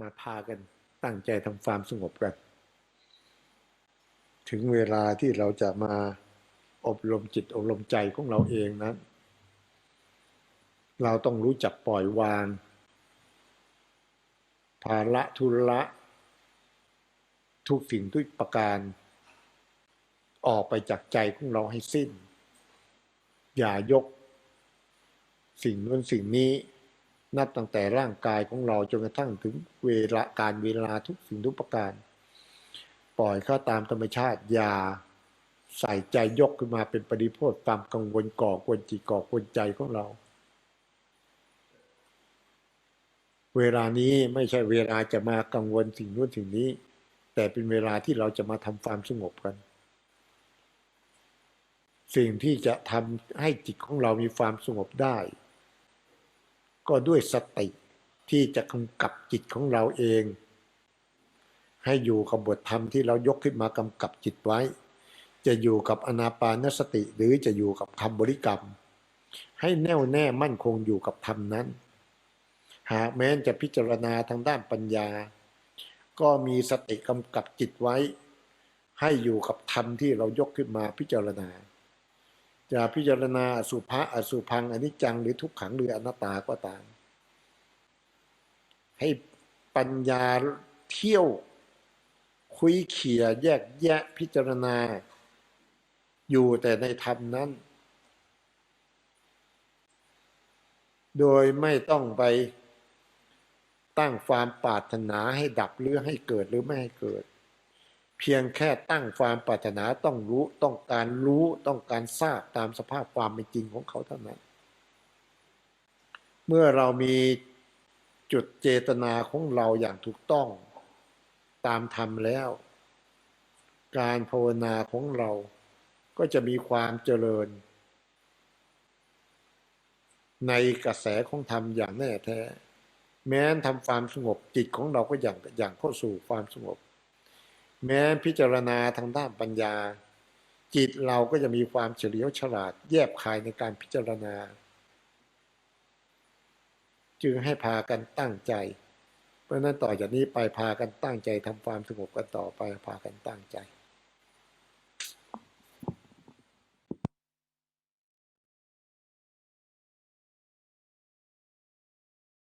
มาพากันตั้งใจทำความสงบกัน ถึงเวลาที่เราจะมาอบรมจิตอบรมใจของเราเองนั้น เราต้องรู้จักปล่อยวาง ภาระทุระทุกสิ่งทุกประการ ออกไปจากใจของเราให้สิ้น อย่ายก สิ่งนู้นสิ่งนี้ นับตั้งแต่ร่างกายของเราจนกระทั่งถึงเวลาการเวลาทุกสิ่งทุกประการ ปล่อยเข้าตามธรรมชาติอย่าใส่ใจยกขึ้นมาเป็นปริโภทความกังวลก่อกวนจิตก่อกวนใจของเรา เวลานี้ไม่ใช่เวลาจะมากังวลสิ่งนู้นสิ่งนี้ แต่เป็นเวลาที่เราจะมาทำความสงบกัน สิ่งที่จะทำให้จิตของเรามีความสงบได้ ก็ด้วยสติที่จะกำกับจิตของเราเอง ให้อยู่กับบทธรรมที่เรายกขึ้นมากำกับจิตไว้ จะอยู่กับอนาปานสติหรือจะอยู่กับคำบริกรรม ให้แน่วแน่มั่นคงอยู่กับธรรมนั้น หากแม้นจะพิจารณาทางด้านปัญญา ก็มีสติกำกับจิตไว้ ให้อยู่กับธรรมที่เรายกขึ้นมาพิจารณา จะพิจารณาอสุภะอสุพังอนิจจังหรือทุกขังหรืออนัตตาก็ตาม ให้ปัญญาเที่ยวคุยเขี่ยแยกแยะพิจารณา อยู่แต่ในธรรมนั้น โดยไม่ต้องไปตั้งความปรารถนาให้ดับหรือให้เกิดหรือไม่ให้เกิด เพียงแค่ตั้งความปรารถนาต้องรู้ต้องการรู้ต้องการทราบตามสภาพความเป็นจริงของเขาเท่านั้น เมื่อเรามีจุดเจตนาของเราอย่างถูกต้องตามธรรมแล้ว การภาวนาของเราก็จะมีความเจริญ ในกระแสของธรรมอย่างแน่แท้ แม้นทำความสงบจิตของเราก็อย่างอย่างเข้าสู่ความสงบ แม้พิจารณาทางด้านปัญญา จิตเราก็จะมีความเฉลียวฉลาด แยบคายในการพิจารณา จึงให้พากันตั้งใจ เพราะนั้นต่อจากนี้ไปพากันตั้งใจทำความสงบกันต่อไปพากันตั้งใจ